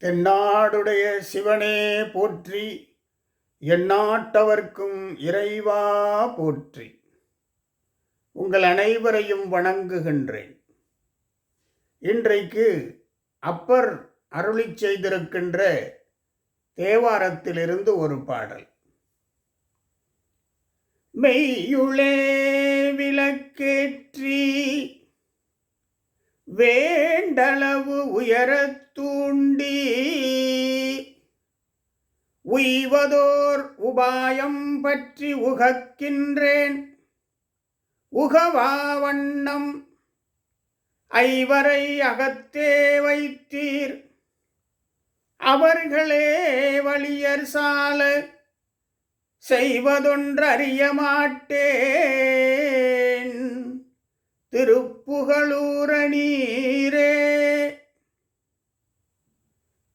தென்னாடுடைய சிவனே போற்றி எந்நாட்டவர்க்கும் இறைவா போற்றி. உங்கள் அனைவரையும் வணங்குகின்றேன். இன்றைக்கு அப்பர் அருளிச் செய்திருக்கின்ற தேவாரத்திலிருந்து ஒரு பாடல். மெய்யுளே விளக்கேற்றி வேண்டளவு உயரத்து தூண்டி உய்வதோர் உபாயம் பற்றி உகக்கின்றேன். உகவாவண்ணம் ஐவரை அகத்தே வைத்தீர். அவர்களே வலியர் சால செய்வதொன்றறிய மாட்டேன். திருப்புகழூரணீரே.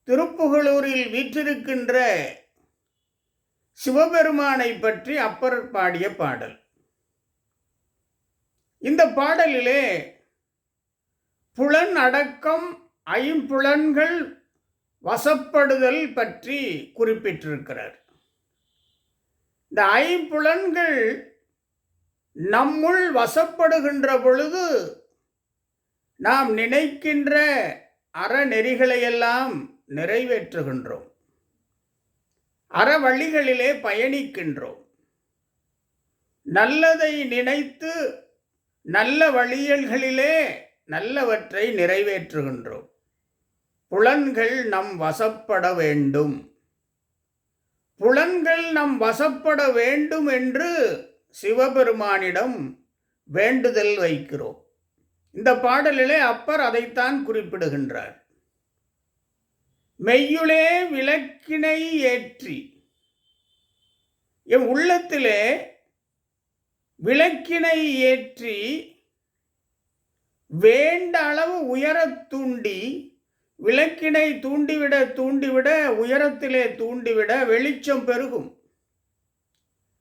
திருப்புகளூரில் வீற்றிருக்கின்ற சிவபெருமானை பற்றி அப்பர் பாடிய பாடல். இந்த பாடலிலே புலன் அடக்கம் ஐம்புலன்கள் வசப்படுதல் பற்றி குறிப்பிட்டிருக்கிறார். இந்த ஐம்புலன்கள் நம்முள் வசப்படுகின்ற பொழுது நாம் நினைக்கின்ற அறநெறிகளையெல்லாம் நிறைவேற்றுகின்றோம். அறவழிகளிலே பயணிக்கின்றோம். நல்லதை நினைத்து நல்ல வழியல்களிலே நல்லவற்றை நிறைவேற்றுகின்றோம். புலன்கள் நம் வசப்பட வேண்டும். புலன்கள் நம் வசப்பட வேண்டும் என்று சிவபெருமானிடம் வேண்டுதல் வைக்கிறோம். இந்த பாடலிலே அப்பர் அதைத்தான் குறிப்பிடுகின்றார். மெய்யுளே விளக்கினை ஏற்றி. என் உள்ளத்திலே விளக்கினை ஏற்றி வேண்ட அளவு உயரத் தூண்டி விளக்கினை தூண்டிவிட தூண்டிவிட உயரத்திலே தூண்டிவிட வெளிச்சம் பெருகும்.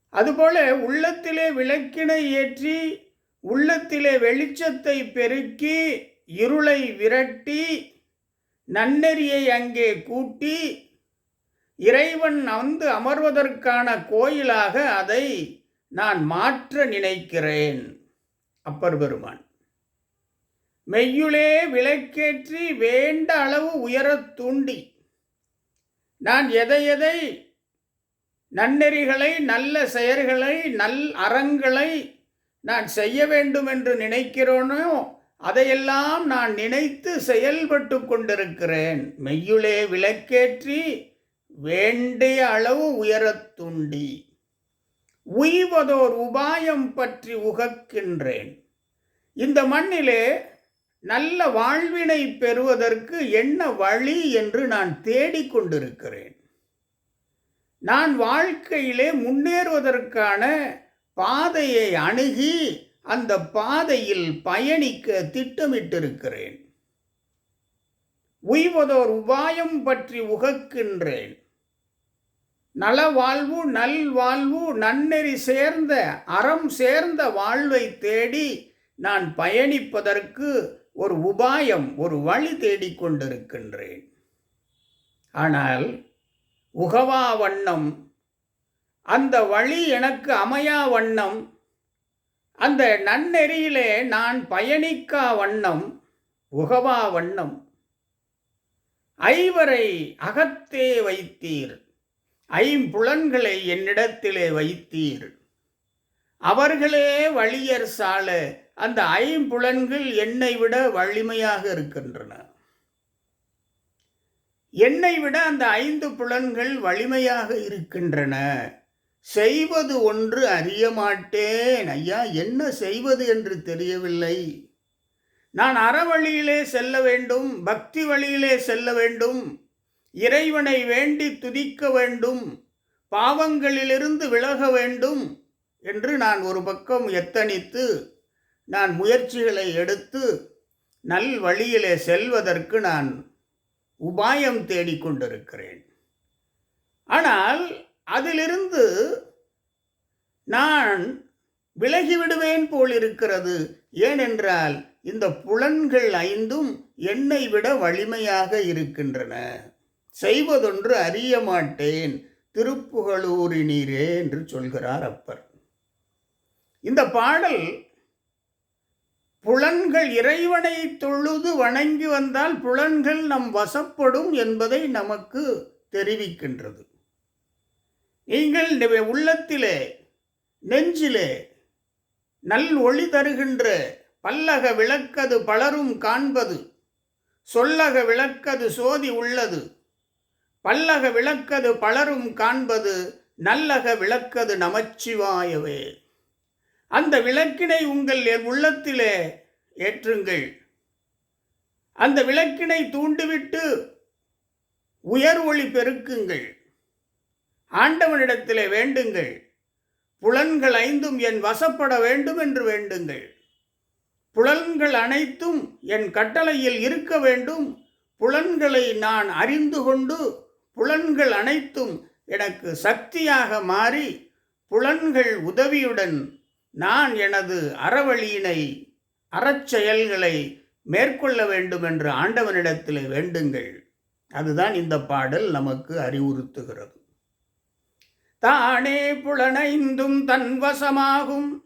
அதுபோல உள்ளத்திலே விளக்கினை ஏற்றி உள்ளத்திலே வெளிச்சத்தை பெருக்கி இருளை விரட்டி நன்னெறியை அங்கே கூட்டி இறைவன் வந்து அமர்வதற்கான கோயிலாக அதை நான் மாற்ற நினைக்கிறேன். அப்பர் பெருமான் மெய்யுளே விளக்கேற்றி வேண்ட அளவு உயரத் தூண்டி நான் எதை எதை நன்னெறிகளை நல்ல செயல்களை நல் அறங்களை நான் செய்ய வேண்டும் என்று நினைக்கிறோனோ அதையெல்லாம் நான் நினைத்து செயல்பட்டு கொண்டிருக்கிறேன். மெய்யுளே விளக்கேற்றி வேண்டிய அளவு உயரத் துண்டி. உய்வதோர் உபாயம் பற்றி உகக்கின்றேன். இந்த மண்ணிலே நல்ல வாழ்வினை பெறுவதற்கு என்ன வழி என்று நான் தேடிக்கொண்டிருக்கிறேன் நான் வாழ்க்கையிலே முன்னேறுவதற்கான பாதையை அணுகி அந்த பாதையில் பயணிக்க திட்டமிட்டிருக்கிறேன். உய்வதோர் உபாயம் பற்றி உகக்கின்றேன். நலவாழ்வு நல்வாழ்வு நன்னெறி சேர்ந்த அறம் சேர்ந்த வாழ்வை தேடி நான் பயணிப்பதற்கு ஒரு உபாயம் ஒரு வழி தேடிக்கொண்டிருக்கின்றேன் ஆனால் உகவா வண்ணம் அந்த வழி எனக்கு அமையா வண்ணம் அந்த நன்னெறியிலே நான் பயணிக்கா வண்ணம் உகவா வண்ணம். ஐவரை அகத்தே வைத்தீர். ஐம்புலன்களை என்னிடத்திலே வைத்தீர். அவர்களே வழியர் சால அந்த ஐம்புலன்கள் என்னை விட வலிமையாக இருக்கின்றன. என்னை விட அந்த ஐந்து புலன்கள் வலிமையாக இருக்கின்றன. செய்வது ஒன்று அறிய மாட்டேன். ஐயா என்ன செய்வது என்று தெரியவில்லை. நான் அறவழியிலே செல்ல வேண்டும் பக்தி வழியிலே செல்ல வேண்டும் இறைவனை வேண்டி துதிக்க வேண்டும் பாவங்களிலிருந்து விலக வேண்டும் என்று நான் ஒரு பக்கம் எத்தனித்து நான் முயற்சிகளை எடுத்து நல் வழியிலே செல்வதற்கு நான் உபாயம் தேடிக்கொண்டிருக்கிறேன். ஆனால் அதிலிருந்து நான் விலகிவிடுவேன் போலிருக்கிறது. ஏனென்றால் இந்த புலன்கள் ஐந்தும் என்னை விட வலிமையாக இருக்கின்றன. செய்வதொன்று அறிய மாட்டேன். திருப்புகழூரினீரே என்று சொல்கிறார் அப்பர். இந்த பாடல் புலன்கள் இறைவனை தொழுது வணங்கி வந்தால் புலன்கள் நம் வசப்படும் என்பதை நமக்கு தெரிவிக்கின்றது. நீங்கள் உள்ளத்திலே நெஞ்சிலே நல் ஒளி தருகின்ற பல்லக விளக்கது பலரும் காண்பது சொல்லக விளக்கது சோதி உள்ளது பல்லக விளக்கது பலரும் காண்பது நல்லக விளக்கது நமச்சிவாயவே. அந்த விளக்கினை உங்கள் உள்ளத்திலே ஏற்றுங்கள். அந்த விளக்கினை தூண்டிவிட்டு உயர் ஒளி பெருக்குங்கள். ஆண்டவனிடத்திலே வேண்டுங்கள். புலன்கள் ஐந்தும் என் வசப்பட வேண்டும் என்று வேண்டுங்கள். புலன்கள் அனைத்தும் என் கட்டளையில் இருக்க வேண்டும். புலன்களை நான் அறிந்து கொண்டு புலன்கள் அனைத்தும் எனக்கு சக்தியாக மாறி புலன்கள் உதவியுடன் நான் எனது அறவழியினை அறச்செயல்களை மேற்கொள்ள வேண்டும் என்று ஆண்டவனிடத்தில் வேண்டுங்கள். அதுதான் இந்த பாடல் நமக்கு அறிவுறுத்துகிறது. தானே புலனைந்தும் தன்வசமாகும்.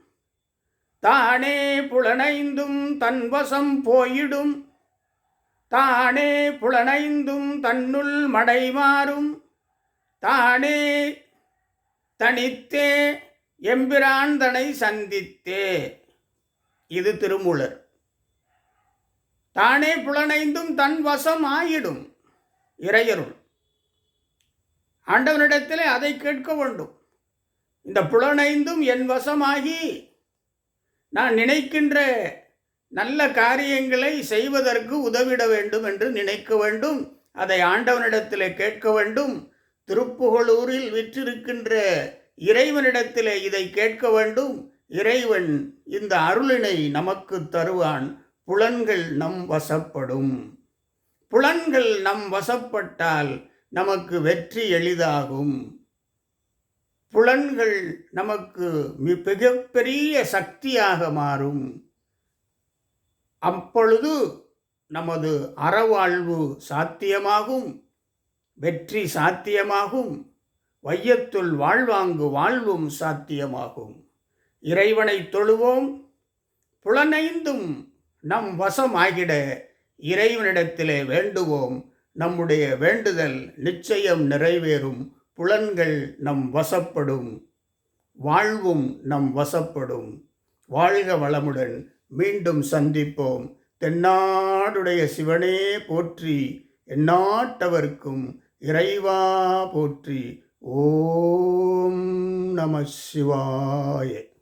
தானே புலனைந்தும் தன்வசம் போயிடும். தானே புலனைந்தும் தன்னுள் மடைமாறும். தானே தனித்தே எம்பிராந்தனை சந்தித்தே. இது திருமூலர். தானே புலனைந்தும் தன் வசம் ஆயிடும் இறையருள். ஆண்டவனிடத்திலே அதை கேட்க வேண்டும். இந்த புலனைந்தும் என் வசமாகி நான் நினைக்கின்ற நல்ல காரியங்களை செய்வதற்கு உதவிட வேண்டும் என்று நினைக்க வேண்டும். அதை ஆண்டவனிடத்திலே கேட்க வேண்டும். திருப்புகழூரில் விற்றிருக்கின்ற இறைவனிடத்திலே இதை கேட்க வேண்டும். இறைவன் இந்த அருளினை நமக்கு தருவான். புலன்கள் நம் வசப்படும். புலன்கள் நம் வசப்பட்டால் நமக்கு வெற்றி எளிதாகும். புலன்கள் நமக்கு மிகப்பெரிய சக்தியாக மாறும். அப்பொழுது நமது அறவாழ்வு சாத்தியமாகும். வெற்றி சாத்தியமாகும். வையத்துள் வாழ்வாங்கு வாழ்வும் சாத்தியமாகும். இறைவனை தொழுவோம். புலனைந்தும் நம் வசமாகிட இறைவனிடத்திலே வேண்டுவோம். நம்முடைய வேண்டுதல் நிச்சயம் நிறைவேறும் புலன்கள் நம் வசப்படும் வாழ்வும் நம் வசப்படும். வாழ்க வளமுடன் மீண்டும் சந்திப்போம். தென்னாடுடைய சிவனே போற்றி எந்நாட்டவர்க்கும் இறைவா போற்றி. ஓம் நம சிவாய.